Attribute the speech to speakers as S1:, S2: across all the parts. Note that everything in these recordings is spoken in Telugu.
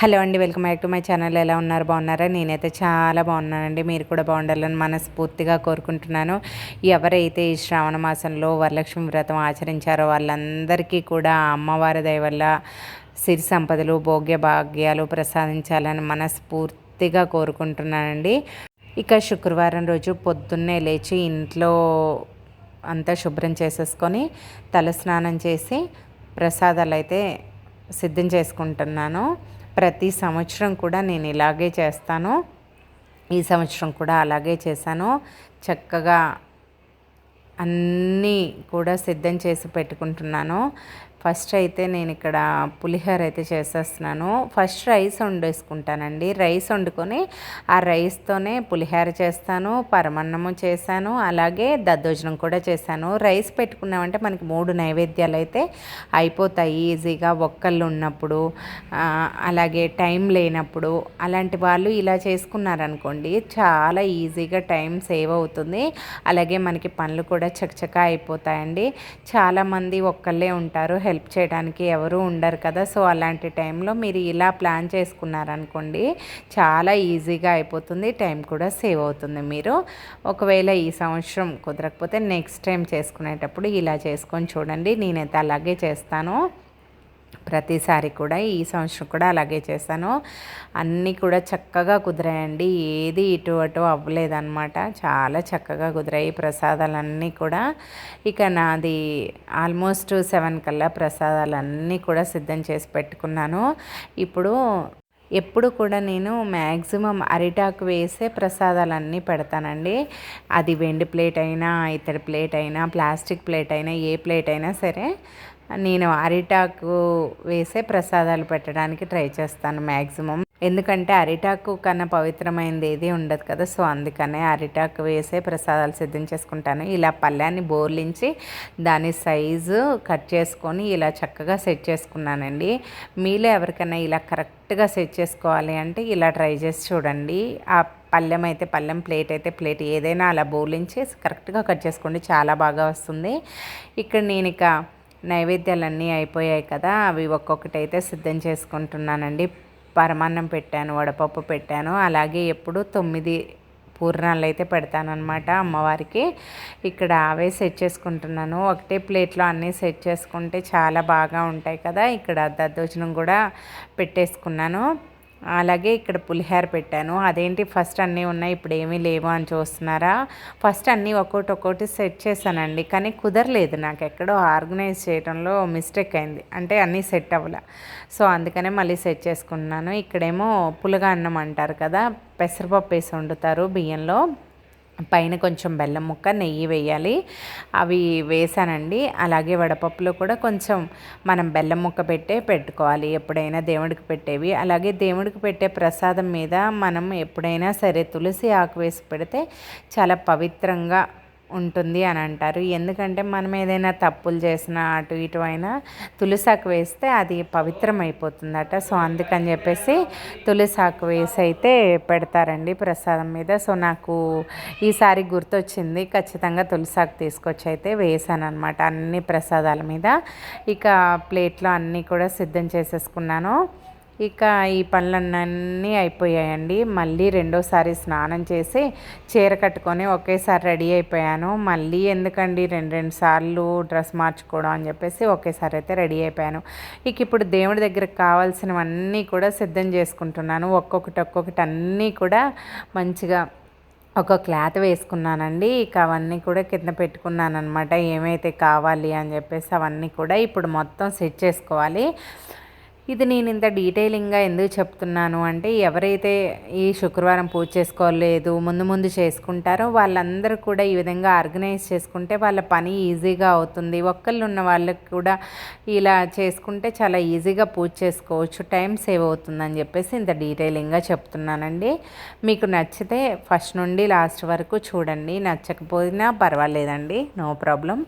S1: హలో అండి welcome back to my channel. ఎలా ఉన్నారు? బాగున్నారా? నేనైతే చాలా బాగున్నానండి. మీరు కూడా బాగుండాలని మనస్ఫూర్తిగా కోరుకుంటున్నాను. ఎవరైతే ఈ శ్రావణ మాసంలో వరలక్ష్మి వ్రతం ఆచరించారో వాళ్ళందరికీ కూడా అమ్మవారి దయ వల్ల సిరి సంపదలు భోగ్య భాగ్యాలు ప్రసాదించాలని మనస్ఫూర్తిగా కోరుకుంటున్నానండి. ఇక శుక్రవారం రోజు పొద్దున్నే లేచి ఇంట్లో అంతా శుభ్రం చేసేసుకొని తలస్నానం చేసి ప్రసాదాలు అయితే సిద్ధం చేసుకుంటున్నాను. ప్రతి సంవత్సరం కూడా నేను ఇలాగే చేస్తాను. ఈ సంవత్సరం కూడా అలాగే చేశాను. చక్కగా అన్నీ కూడా సిద్ధం చేసి పెట్టుకుంటున్నాను. ఫస్ట్ అయితే నేను ఇక్కడ పులిహోర అయితే చేసేస్తున్నాను. First rice వండేసుకుంటానండి. రైస్ వండుకొని ఆ రైస్తోనే పులిహోర చేస్తాను పరమన్నము చేశాను అలాగే దద్దోజనం కూడా చేశాను. రైస్ పెట్టుకున్నామంటే మనకి మూడు నైవేద్యాలు అయితే అయిపోతాయి ఈజీగా ఒక్కళ్ళు ఉన్నప్పుడు అలాగే టైం లేనప్పుడు. అలాంటి వాళ్ళు ఇలా చేసుకున్నారనుకోండి చాలా ఈజీగా టైం సేవ్ అవుతుంది. అలాగే మనకి పనులు కూడా చకచకా అయిపోతాయండి. చాలామంది ఒక్కళ్ళే ఉంటారు. హెల్ప్ చేయడానికి ఎవరు ఉండరు కదా. సో అలాంటి టైంలో మీరు ఇలా ప్లాన్ చేసుకున్నారనుకోండి చాలా ఈజీగా అయిపోతుంది టైం కూడా సేవ్ అవుతుంది మీరు. ఒకవేళ ఈ సంవత్సరం కుదరకపోతే నెక్స్ట్ టైం చేసుకునేటప్పుడు ఇలా చేసుకొని చూడండి నేనైతే అలాగే చేస్తాను. ప్రతిసారి కూడా ఈ సంవత్సరం కూడా అలాగే చేశాను అన్నీ కూడా చక్కగా కుదిరాయండి. ఏది ఇటు అటు అవ్వలేదన్నమాట. చాలా చక్కగా కుదిరాయి ప్రసాదాలన్నీ కూడా. ఇక నాది ఆల్మోస్ట్ సెవెన్ కల్లా ప్రసాదాలన్నీ కూడా సిద్ధం చేసి పెట్టుకున్నాను. ఇప్పుడు ఎప్పుడు కూడా నేను మ్యాక్సిమం అరిటాకు వేసే ప్రసాదాలన్నీ పెడతానండి. అది వెండి ప్లేట్ అయినా ఇతడి ప్లేట్ అయినా ప్లాస్టిక్ ప్లేట్ అయినా ఏ ప్లేట్ అయినా సరే నేను అరిటాకు వేసే ప్రసాదాలు పెట్టడానికి ట్రై చేస్తాను మ్యాక్సిమం ఎందుకంటే అరిటాకు కన్నా పవిత్రమైనది ఏది ఉండదు కదా సో అందుకనే అరిటాకు వేసే ప్రసాదాలు సిద్ధం చేసుకుంటాను. ఇలా పళ్ళాన్ని బోర్లించి దాని సైజు కట్ చేసుకొని ఇలా చక్కగా సెట్ చేసుకున్నానండి. మీలో ఎవరికైనా ఇలా కరెక్ట్గా సెట్ చేసుకోవాలి అంటే ఇలా ట్రై చేసి చూడండి. ఆ పళ్ళెం అయితే పళ్ళెం ప్లేట్ అయితే ప్లేట్ ఏదైనా అలా బోర్లించి కరెక్ట్గా కట్ చేసుకోండి చాలా బాగా వస్తుంది. ఇక్కడ నేను ఇక నైవేద్యాలన్నీ అయిపోయాయి కదా అవి ఒక్కొక్కటైతే సిద్ధం చేసుకుంటున్నానండి. పరమాన్నం పెట్టాను వడపప్పు పెట్టాను అలాగే ఎప్పుడు తొమ్మిది పూర్ణాలు అయితే పెడతానమాట అమ్మవారికి. ఇక్కడ అవే సెట్ చేసుకుంటున్నాను. ఒకటే ప్లేట్లో అన్నీ సెట్ చేసుకుంటే చాలా బాగా ఉంటాయి కదా ఇక్కడ దద్దోజనం కూడా పెట్టేసుకున్నాను. అలాగే ఇక్కడ పులిహోర పెట్టాను. అదేంటి ఫస్ట్ అన్నీ ఉన్నాయి ఇప్పుడు ఏమీ లేవు అని చూస్తున్నారా? ఫస్ట్ అన్నీ ఒక్కొక్కటి ఒక్కొక్కటి సెట్ చేశానండి కానీ కుదరలేదు. నాకు ఎక్కడో ఆర్గనైజ్ చేయడంలో మిస్టేక్ అయింది. అంటే అన్నీ సెట్ అవ్వలే. సో అందుకనే మళ్ళీ సెట్ చేసుకున్నాను. ఇక్కడేమో పులగా అన్నం అంటారు కదా పెసరపప్పు వేసి వండుతారు బియ్యంలో. పైన కొంచెం బెల్లం ముక్క నెయ్యి వేయాలి. అవి వేసానండి. అలాగే వడపప్పులో కూడా కొంచెం మనం బెల్లం ముక్క పెట్టే పెట్టుకోవాలి ఎప్పుడైనా దేవుడికి పెట్టేవి. అలాగే దేవుడికి పెట్టే ప్రసాదం మీద మనం ఎప్పుడైనా సరే తులసి ఆకు వేసి పెడితే చాలా పవిత్రంగా ఉంటుంది అని అంటారు. ఎందుకంటే మనం ఏదైనా తప్పులు చేసినా అటు ఇటు అయినా తులసాకు వేస్తే అది పవిత్రం అయిపోతుందట. సో అందుకని చెప్పేసి తులసాకు వేసి అయితే పెడతారండి ప్రసాదం మీద. సో నాకు ఈసారి గుర్తొచ్చింది. ఖచ్చితంగా తులసాకు తీసుకొచ్చి అయితే వేసాను అనమాట అన్ని ప్రసాదాల మీద. ఇక ప్లేట్లో అన్నీ కూడా సిద్ధం చేసేసుకున్నాను. ఇక ఈ పనులన్నీ అయిపోయాయండి. మళ్ళీ రెండోసారి స్నానం చేసి చీర కట్టుకొని ఒకేసారి రెడీ అయిపోయాను. మళ్ళీ ఎందుకండి రెండు రెండు సార్లు డ్రెస్ మార్చుకోవడం అని చెప్పేసి ఒకేసారి అయితే రెడీ అయిపోయాను. ఇక ఇప్పుడు దేవుడి దగ్గరకు కావాల్సినవన్నీ కూడా సిద్ధం చేసుకుంటున్నాను. ఒక్కొక్కటి ఒక్కొక్కటి అన్నీ కూడా మంచిగా ఒక క్లాత్ వేసుకున్నానండి. ఇక అవన్నీ కూడా కింద పెట్టుకున్నాను అనమాట ఏమైతే కావాలి అని చెప్పేసి అవన్నీ కూడా ఇప్పుడు మొత్తం సెట్ చేసుకోవాలి. ఇది నేను ఇంత డీటెయిలింగ్గా ఎందుకు చెప్తున్నాను అంటే ఎవరైతే ఈ శుక్రవారం పూజ చేసుకోలేదు ముందు ముందు చేసుకుంటారో వాళ్ళందరూ కూడా ఈ విధంగా ఆర్గనైజ్ చేసుకుంటే వాళ్ళ పని ఈజీగా అవుతుంది. ఒక్కళ్ళు ఉన్న వాళ్ళకి కూడా ఇలా చేసుకుంటే చాలా ఈజీగా పూజ చేసుకోవచ్చు. టైం సేవ్ అవుతుందని చెప్పేసి ఇంత డీటెయిలింగ్గా చెప్తున్నానండి. మీకు నచ్చితే ఫస్ట్ నుండి లాస్ట్ వరకు చూడండి. నచ్చకపోయినా పర్వాలేదండి. నో ప్రాబ్లం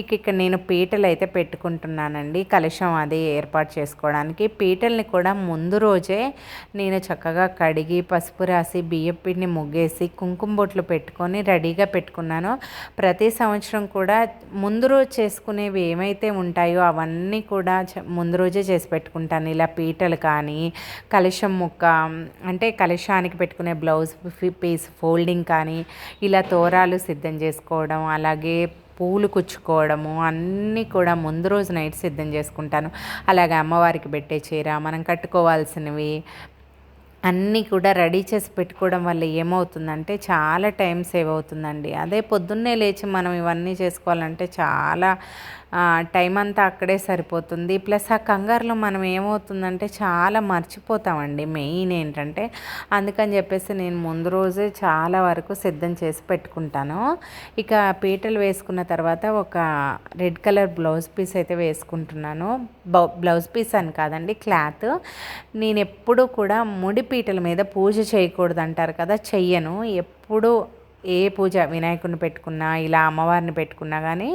S1: ఇక ఇక్కడ నేను పీటలు అయితే పెట్టుకుంటున్నానండి. కలుషం అది ఏర్పాటు చేసుకోవడానికి చేసుకోవడానికి పీటల్ని కూడా ముందు రోజే నేను చక్కగా కడిగి పసుపు రాసి బియ్యం పిండిని ముగ్గేసి కుంకుమ బొట్లు పెట్టుకొని రెడీగా పెట్టుకున్నాను. ప్రతి సంవత్సరం కూడా ముందు రోజు చేసుకునేవి ఏమైతే ఉంటాయో అవన్నీ కూడా ముందు రోజే చేసి పెట్టుకుంటాను. ఇలా పీటలు కానీ కలశం ముక్క అంటే కలశానికి పెట్టుకునే బ్లౌజ్ పీస్ ఫోల్డింగ్ కానీ ఇలా తోరాలు సిద్ధం చేసుకోవడం అలాగే పూలు కుచ్చుకోవడము అన్నీ కూడా ముందు రోజు నైట్ సిద్ధం చేసుకుంటాను. అలాగే అమ్మవారికి పెట్టే చీర మనం కట్టుకోవాల్సినవి అన్నీ కూడా రెడీ చేసి పెట్టుకోవడం వల్ల ఏమవుతుందంటే చాలా టైం సేవ్ అవుతుందండి. అదే పొద్దున్నే లేచి మనం ఇవన్నీ చేసుకోవాలంటే చాలా టైం అంతా అక్కడే సరిపోతుంది. ప్లస్ ఆ కంగారులో మనం ఏమవుతుందంటే చాలా మర్చిపోతామండి మెయిన్ ఏంటంటే అందుకని చెప్పేసి నేను ముందు రోజే చాలా వరకు సిద్ధం చేసి పెట్టుకుంటాను. ఇక పీటలు వేసుకున్న తర్వాత ఒక రెడ్ కలర్ బ్లౌజ్ పీస్ అయితే వేసుకుంటున్నాను. బ్లౌజ్ పీస్ అని కాదండి క్లాత్. నేను ఎప్పుడూ కూడా ముడి పీటల మీద పూజ చేయకూడదు అంటారు కదా చెయ్యను. ఎప్పుడు ఏ పూజ వినాయకుడిని పెట్టుకున్నా ఇలా అమ్మవారిని పెట్టుకున్నా కానీ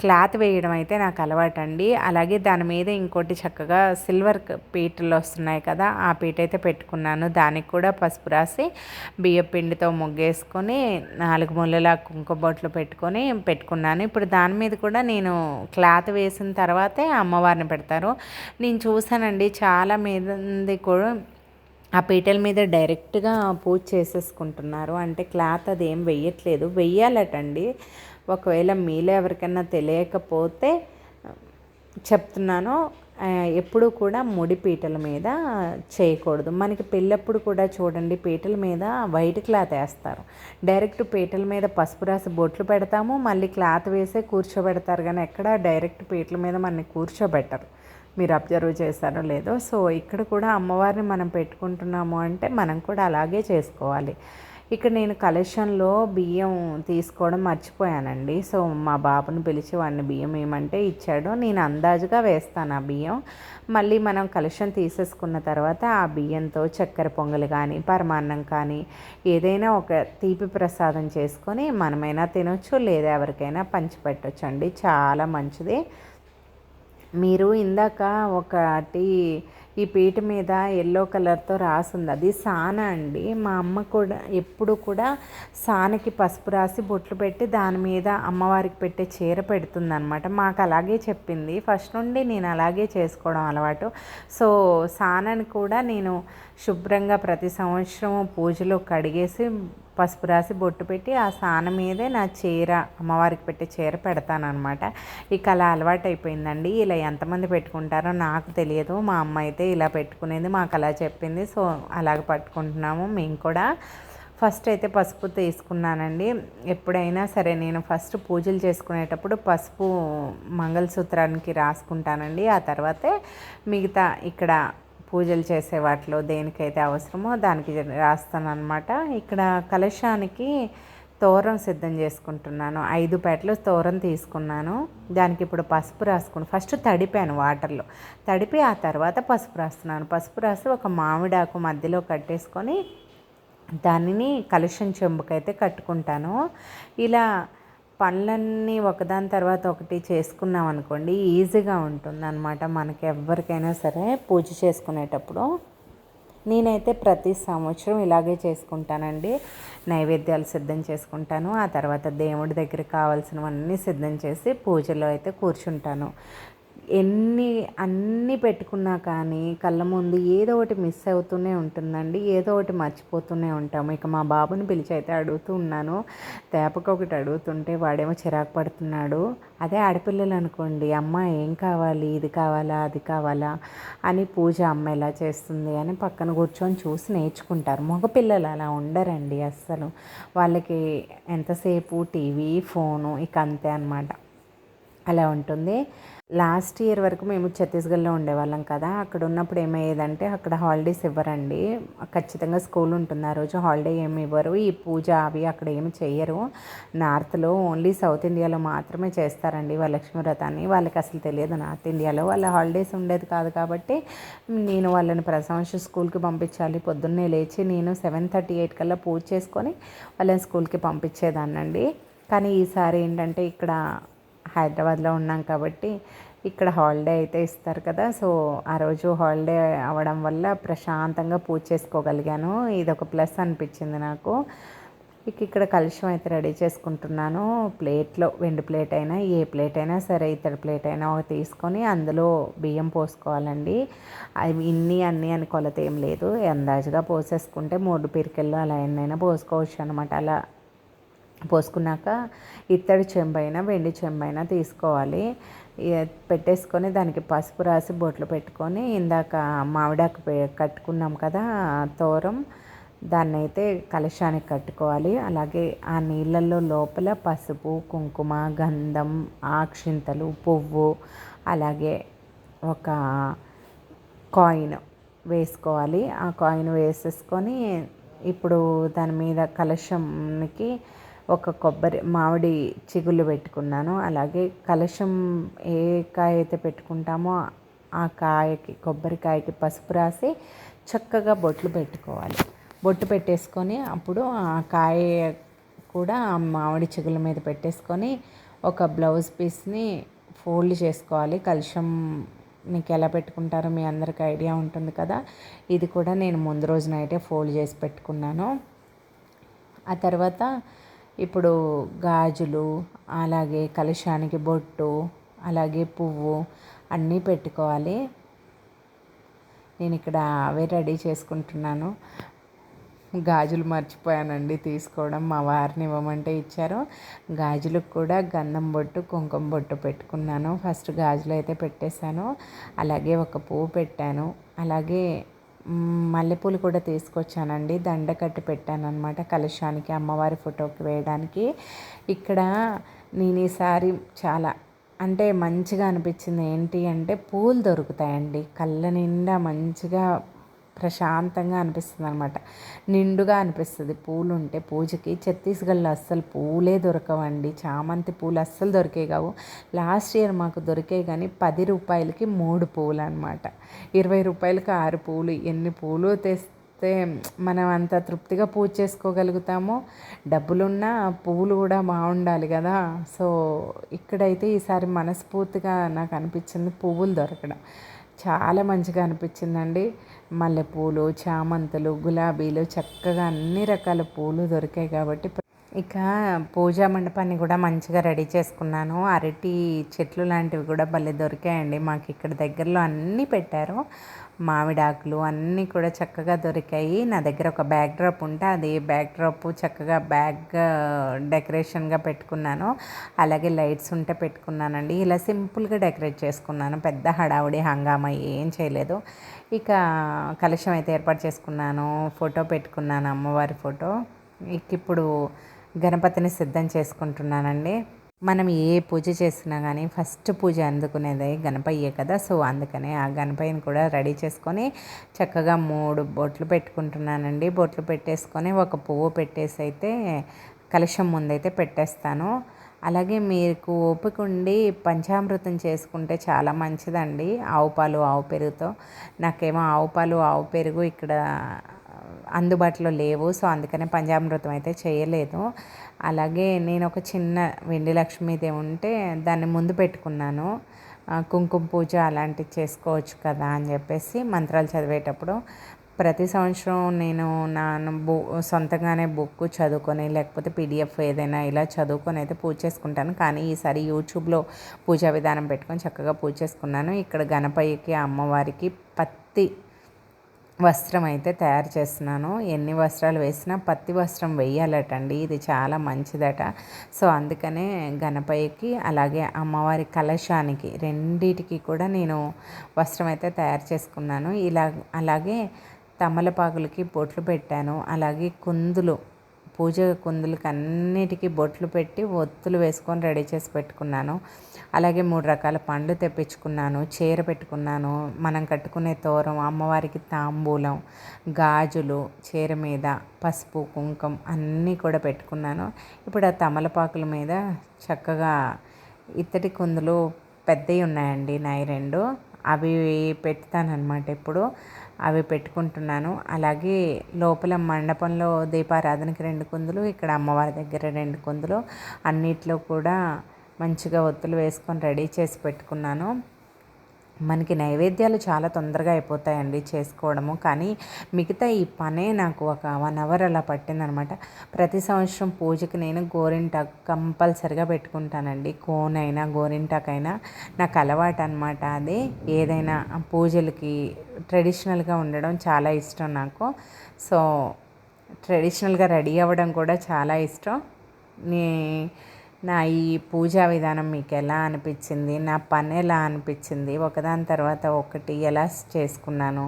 S1: క్లాత్ వేయడం అయితే నాకు అలవాటు అండి అలాగే దాని మీద ఇంకోటి చక్కగా సిల్వర్ పీటలు వస్తున్నాయి కదా ఆ పీట అయితే పెట్టుకున్నాను. దానికి కూడా పసుపు రాసి బియ్య పిండితో ముగ్గేసుకొని నాలుగు ముళ్ళల కుంకుమ బొట్లు పెట్టుకొని పెట్టుకున్నాను. ఇప్పుడు దాని మీద కూడా నేను క్లాత్ వేసిన తర్వాతే అమ్మవారిని పెడతారు. నేను చూసానండి చాలా మీద కూడా ఆ పీటల మీద డైరెక్ట్గా పూజ చేసేసుకుంటున్నారు. అంటే క్లాత్ అది ఏం వెయ్యట్లేదు. వెయ్యాలటండి. ఒకవేళ మీలో ఎవరికైనా తెలియకపోతే చెప్తున్నాను. ఎప్పుడు కూడా ముడి పీటల మీద చేయకూడదు. మనకి పెళ్ళప్పుడు కూడా చూడండి పీటల మీద వైట్ క్లాత్ వేస్తారు. డైరెక్ట్ పీటల మీద పసుపు రాసి బొట్లు పెడతాము. మళ్ళీ క్లాత్ వేసే కూర్చోబెడతారు కానీ ఎక్కడ డైరెక్ట్ పీటల మీద మనని కూర్చోబెట్టరు. మీరు అబ్జర్వ్ చేశారో లేదో. సో ఇక్కడ కూడా అమ్మవారిని మనం పెట్టుకుంటున్నాము అంటే మనం కూడా అలాగే చేసుకోవాలి. ఇక్కడ నేను కలెక్షన్లో బియ్యం తీసుకోవడం మర్చిపోయానండి. సో మా బాబుని పిలిచి వాడిని బియ్యం ఏమంటే ఇచ్చాడు. నేను అందాజుగా వేస్తాను ఆ బియ్యం. మళ్ళీ మనం కలెక్షన్ తీసేసుకున్న తర్వాత ఆ బియ్యంతో చక్కెర పొంగలి కానీ పరమాన్నం కానీ ఏదైనా ఒక తీపి ప్రసాదం చేసుకొని మనమైనా తినొచ్చు లేదా ఎవరికైనా పంచిపెట్టచ్చు అండి చాలా మంచిది. మీరు ఇందాక ఒకటి ఈ పీట మీద ఎల్లో కలర్తో రాసింది. అది సాన అండి. మా అమ్మ కూడా ఎప్పుడు కూడా సానకి పసుపు రాసి బొట్లు పెట్టి దాని మీద అమ్మవారికి పెట్టే చీర పెడుతుంది అనమాట మాకు అలాగే చెప్పింది. ఫస్ట్ నుండి నేను అలాగే చేసుకోవడం అలవాటు. సో సానని కూడా నేను శుభ్రంగా ప్రతి సంవత్సరం పూజలో కడిగేసి పసుపు రాసి బొట్టు పెట్టి ఆ స్నానం మీదే నా చీర అమ్మవారికి పెట్టే చీర పెడతానమాట ఇక అలా అలవాటు అయిపోయిందండి. ఇలా ఎంతమంది పెట్టుకుంటారో నాకు తెలియదు. మా అమ్మ అయితే ఇలా పెట్టుకునేది మాకు అలా చెప్పింది. సో అలాగ పట్టుకుంటున్నాము. మేము కూడా ఫస్ట్ అయితే పసుపు తీసుకున్నానండి. ఎప్పుడైనా సరే నేను ఫస్ట్ పూజలు చేసుకునేటప్పుడు పసుపు మంగళసూత్రానికి రాసుకుంటానండి. ఆ తర్వాతే మిగతా ఇక్కడ పూజలు చేసే వాటిలో దేనికైతే అవసరమో దానికి రాస్తాను అనమాట ఇక్కడ కలశానికి తోరం సిద్ధం చేసుకుంటున్నాను. ఐదు పేటలు తోరం తీసుకున్నాను. దానికి ఇప్పుడు పసుపు రాసుకుని ఫస్ట్ తడిపాను వాటర్లో. తడిపి ఆ తర్వాత పసుపు రాస్తున్నాను. పసుపు రాసి ఒక మామిడాకు మధ్యలో కట్టేసుకొని దానిని కలుషం చెంబుకైతే కట్టుకుంటాను. ఇలా పనులన్నీ ఒకదాని తర్వాత ఒకటి చేసుకున్నాం అనుకోండి ఈజీగా ఉంటుంది అనమాట మనకి ఎవరికైనా సరే పూజ చేసుకునేటప్పుడు. నేనైతే ప్రతి సంవత్సరం ఇలాగే చేసుకుంటానండి. నైవేద్యాలు సిద్ధం చేసుకుంటాను. ఆ తర్వాత దేవుడి దగ్గర కావాల్సినవన్నీ సిద్ధం చేసి పూజలో అయితే కూర్చుంటాను. ఎన్ని అన్నీ పెట్టుకున్నా కానీ కళ్ళ ముందు ఏదో ఒకటి మిస్ అవుతూనే ఉంటుందండి. ఏదో ఒకటి మర్చిపోతూనే ఉంటాము. ఇక మా బాబుని పిలిచి అయితే అడుగుతూ ఉన్నాను. తేపక ఒకటి అడుగుతుంటే వాడేమో చిరాకు పడుతున్నాడు. అదే ఆడపిల్లలు అనుకోండి అమ్మ ఏం కావాలి ఇది కావాలా అది కావాలా అని పూజ అమ్మ ఎలా చేస్తుంది అని పక్కన కూర్చొని చూసి నేర్చుకుంటారు. మగపిల్లలు అలా ఉండరండి అస్సలు. వాళ్ళకి ఎంతసేపు టీవీ ఫోను ఇక అంతే అనమాట అలా ఉంటుంది. లాస్ట్ ఇయర్ వరకు మేము ఛత్తీస్గఢ్లో ఉండేవాళ్ళం కదా. అక్కడ ఉన్నప్పుడు ఏమయ్యేదంటే అక్కడ హాలిడేస్ ఇవ్వరండి. ఖచ్చితంగా స్కూల్ ఉంటుంది. ఆ రోజు హాలిడే ఏమి ఇవ్వరు. ఈ పూజ అవి అక్కడ ఏమి చేయరు నార్త్లో ఓన్లీ సౌత్ ఇండియాలో మాత్రమే చేస్తారండి వరలక్ష్మి వ్రతాన్ని. వాళ్ళకి అసలు తెలియదు నార్త్ ఇండియాలో. వాళ్ళ హాలిడేస్ ఉండేది కాదు కాబట్టి నేను వాళ్ళని ప్రతి స్కూల్కి పంపించాలి. పొద్దున్నే లేచి నేను సెవెన్ థర్టీ ఎయిట్ కల్లా పూజ చేసుకొని వాళ్ళని స్కూల్కి పంపించేదాన్నండి. కానీ ఈసారి ఏంటంటే ఇక్కడ హైదరాబాద్లో ఉన్నాం కాబట్టి ఇక్కడ హాలిడే అయితే ఇస్తారు కదా. సో ఆ రోజు హాలిడే అవ్వడం వల్ల ప్రశాంతంగా పూజ చేసుకోగలిగాను. ఇది ఒక ప్లస్ అనిపించింది నాకు. ఇక ఇక్కడ కలుషం అయితే రెడీ చేసుకుంటున్నాను. ప్లేట్లో వెండి ప్లేట్ అయినా ఏ ప్లేట్ అయినా సరే ఇతడి ప్లేట్ అయినా ఒక తీసుకొని అందులో బియ్యం పోసుకోవాలండి. అవి ఇన్ని అన్నీ అని కొలత ఏం లేదు. అందాజుగా పోసేసుకుంటే మూడు పిరికెళ్ళు అలా ఎన్నైనా పోసుకోవచ్చు అనమాట అలా పోసుకున్నాక ఇత్తడి చెంబైనా వెండి చెంబైనా తీసుకోవాలి. పెట్టేసుకొని దానికి పసుపు రాసి బొట్లు పెట్టుకొని ఇందాక మామిడాకు కట్టుకున్నాం కదా తోరం దాన్ని అయితే కలశానికి కట్టుకోవాలి. అలాగే ఆ నీళ్ళల్లో లోపల పసుపు కుంకుమ గంధం ఆక్షింతలు పువ్వు అలాగే ఒక కాయిన్ వేసుకోవాలి. ఆ కాయిన్ వేసేసుకొని ఇప్పుడు దాని మీద కలశంకి ఒక కొబ్బరి మామిడి చిగుళ్ళు పెట్టుకున్నాను. అలాగే కలశం ఏ కాయ అయితే పెట్టుకుంటామో ఆ కాయకి కొబ్బరికాయకి పసుపు రాసి చక్కగా బొట్లు పెట్టుకోవాలి. బొట్టు పెట్టేసుకొని అప్పుడు ఆ కాయ కూడా మామిడి చిగుల మీద పెట్టేసుకొని ఒక బ్లౌజ్ పీస్ని ఫోల్డ్ చేసుకోవాలి. కలుషం మీకు ఎలా పెట్టుకుంటారో మీ అందరికి ఐడియా ఉంటుంది కదా. ఇది కూడా నేను ముందు రోజు నైటే ఫోల్డ్ చేసి పెట్టుకున్నాను. ఆ తర్వాత ఇప్పుడు గాజులు అలాగే కలశానికి బొట్టు అలాగే పువ్వు అన్నీ పెట్టుకోవాలి. నేను ఇక్కడ అవే రెడీ చేసుకుంటున్నాను. గాజులు మర్చిపోయానండి తీసుకోవడం. మా వారిని ఇవ్వమంటే ఇచ్చారు. గాజులకు కూడా గంధం బొట్టు కుంకుమ బొట్టు పెట్టుకున్నాను. ఫస్ట్ గాజులు అయితే పెట్టేశాను. అలాగే ఒక పువ్వు పెట్టాను. అలాగే మల్లెపూలు కూడా తీసుకొచ్చానండి. దండ కట్టి పెట్టాను కలశానికి అమ్మవారి ఫోటోకి వేయడానికి. ఇక్కడ నేను ఈసారి చాలా అంటే మంచిగా అనిపించింది. ఏంటి అంటే పూలు దొరుకుతాయండి. కళ్ళ నిండా మంచిగా ప్రశాంతంగా అనిపిస్తుంది అనమాట నిండుగా అనిపిస్తుంది. పూలు ఉంటే పూజకి ఛత్తీస్గఢ్లో అస్సలు పూలే దొరకవండి. చామంతి పూలు అస్సలు దొరికే కావు. లాస్ట్ ఇయర్ మాకు దొరికే కానీ పది రూపాయలకి మూడు పూలు అనమాట ఇరవై రూపాయలకి ఆరు పూలు. ఎన్ని పూలు తెస్తే మనం అంత తృప్తిగా పూజ చేసుకోగలుగుతామో? డబ్బులున్నా పువ్వులు కూడా బాగుండాలి కదా. సో ఇక్కడైతే ఈసారి మనస్ఫూర్తిగా నాకు అనిపించింది పువ్వులు దొరకడం. చాలా మంచిగా అనిపించిందండి. మల్లెపూలు చామంతులు గులాబీలు చక్కగా అన్ని రకాల పూలు దొరికాయి కాబట్టి. ఇక పూజా మండపాన్ని కూడా మంచిగా రెడీ చేసుకున్నాను. అరటి చెట్లు లాంటివి కూడా భలే దొరికాయండి. మాకు ఇక్కడ దగ్గరలో అన్నీ పెట్టారు. మామిడాకులు అన్నీ కూడా చక్కగా దొరికాయి. నా దగ్గర ఒక బ్యాక్ డ్రాప్ ఉంటే అది బ్యాక్ డ్రాప్ చక్కగా బ్యాగ్ డెకరేషన్గా పెట్టుకున్నాను. అలాగే లైట్స్ ఉంటే పెట్టుకున్నానండి. ఇలా సింపుల్గా డెకరేట్ చేసుకున్నాను. పెద్ద హడావుడి హంగామా ఏం చేయలేదు. ఇక కలశం అయితే ఏర్పాటు చేసుకున్నాను. ఫోటో పెట్టుకున్నాను అమ్మవారి ఫోటో. ఇక ఇప్పుడు గణపతిని సిద్ధం చేసుకుంటున్నానండి. మనం ఏ పూజ చేసినా కానీ ఫస్ట్ పూజ అందుకునేది గణపయ్యే కదా సో అందుకనే ఆ గణపయ్యని కూడా రెడీ చేసుకొని చక్కగా మూడు బొట్లు పెట్టుకుంటున్నానండి. బొట్లు పెట్టేసుకొని ఒక పువ్వు పెట్టేసి అయితే కలుషం ముందైతే పెట్టేస్తాను. అలాగే మీకు ఓపిక ఉండి పంచామృతం చేసుకుంటే చాలా మంచిదండి ఆవు పాలు ఆవు పెరుగుతో. నాకేమో ఆవు పాలు ఆవు పెరుగు ఇక్కడ అందుబాటులో లేవు సో అందుకనే పంచామృతం అయితే చేయలేదు. అలాగే నేను ఒక చిన్న వెండి లక్ష్మీదేవి ఉంటే దాన్ని ముందు పెట్టుకున్నాను. కుంకుమ పూజ అలాంటివి చేసుకోవచ్చు కదా అని చెప్పేసి మంత్రాలు చదివేటప్పుడు ప్రతి సంవత్సరం నేను నా బు సొంతంగానే బుక్ చదువుకొని లేకపోతే పీడిఎఫ్ ఏదైనా ఇలా చదువుకొని అయితే పూజ చేసుకుంటాను. కానీ ఈసారి యూట్యూబ్లో పూజా విధానం పెట్టుకొని చక్కగా పూజ చేసుకున్నాను. ఇక్కడ గణపయ్యకి అమ్మవారికి పత్తి వస్త్రం అయితే తయారు చేస్తున్నాను. ఎన్ని వస్త్రాలు వేసినా పత్తి వస్త్రం వేయాలటండి ఇది చాలా మంచిదట. సో అందుకనే గణపయ్యకి అలాగే అమ్మవారి కలశానికి రెండిటికి కూడా నేను వస్త్రం అయితే తయారు చేసుకున్నాను. ఇలా అలాగే తమలపాకులకి బొట్లు పెట్టాను. అలాగే కుందులు పూజ కుందులకి అన్నిటికీ బొట్లు పెట్టి ఒత్తులు వేసుకొని రెడీ చేసి పెట్టుకున్నాను. అలాగే మూడు రకాల పండ్లు తెప్పించుకున్నాను చీర పెట్టుకున్నాను మనం కట్టుకునే తోరం అమ్మవారికి తాంబూలం గాజులు చీర మీద పసుపు కుంకం అన్నీ కూడా పెట్టుకున్నాను. ఇప్పుడు ఆ తమలపాకుల మీద చక్కగా ఇత్తడి కుందులు పెద్దవి ఉన్నాయండి నాయి రెండు. అవి పెడతానమాట ఇప్పుడు. అవి పెట్టుకుంటున్నాను. అలాగే లోపల మండపంలో దీపారాధనకి రెండు కుందులు ఇక్కడ అమ్మవారి దగ్గర రెండు కుందులు అన్నిట్లో కూడా మంచిగా ఒత్తులు వేసుకొని రెడీ చేసి పెట్టుకున్నాను. మనకి నైవేద్యాలు చాలా తొందరగా అయిపోతాయండి చేసుకోవడము. కానీ మిగతా ఈ పనే నాకు ఒక వన్ అవర్ అలా పట్టిందనమాట. ప్రతి సంవత్సరం పూజకి నేను గోరింటాకు కంపల్సరిగా పెట్టుకుంటానండి. కోన్ అయినా గోరింటాకైనా నాకు అలవాటు అనమాట అది ఏదైనా పూజలకి ట్రెడిషనల్గా ఉండడం చాలా ఇష్టం నాకు. సో ట్రెడిషనల్గా రెడీ అవ్వడం కూడా చాలా ఇష్టం. నీ నా ఈ పూజా విధానం మీకు ఎలా అనిపించింది? నా పని ఎలా అనిపించింది? ఒకదాని తర్వాత ఒకటి ఎలా చేసుకున్నాను?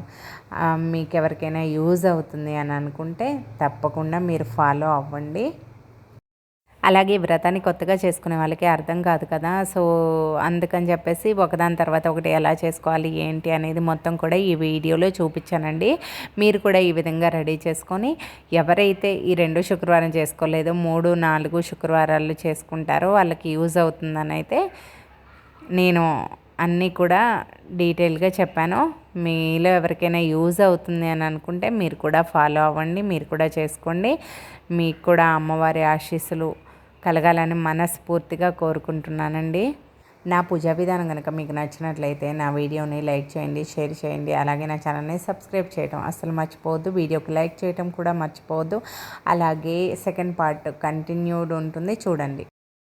S1: మీకు ఎవరికైనా యూజ్ అవుతుంది అని అనుకుంటే తప్పకుండా మీరు ఫాలో అవ్వండి. అలాగే వ్రతాన్ని కొత్తగా చేసుకునే వాళ్ళకి అర్థం కాదు కదా. సో అందుకని చెప్పేసి ఒకదాని తర్వాత ఒకటి ఎలా చేసుకోవాలి ఏంటి అనేది మొత్తం కూడా ఈ వీడియోలో చూపించానండి. మీరు కూడా ఈ విధంగా రెడీ చేసుకొని ఎవరైతే ఈ రెండు శుక్రవారం చేసుకోలేదో మూడు నాలుగు శుక్రవారాలు చేసుకుంటారో వాళ్ళకి యూజ్ అవుతుందని అయితే నేను అన్నీ కూడా డీటెయిల్గా చెప్పాను. మీలో ఎవరికైనా యూజ్ అవుతుంది అని అనుకుంటే మీరు కూడా ఫాలో అవ్వండి మీరు కూడా చేసుకోండి. మీకు కూడా అమ్మవారి ఆశీస్సులు కలగాలని మనస్ఫూర్తిగా కోరుకుంటున్నానండి. నా పూజా విధానం కనుక మీకు నచ్చినట్లయితే నా వీడియోని లైక్ చేయండి షేర్ చేయండి. అలాగే నా ఛానల్ని సబ్స్క్రైబ్ చేయడం అసలు మర్చిపోవద్దు. వీడియోకి లైక్ చేయడం కూడా మర్చిపోవద్దు. అలాగే సెకండ్ పార్ట్ కంటిన్యూడ్ ఉంటుంది. చూడండి.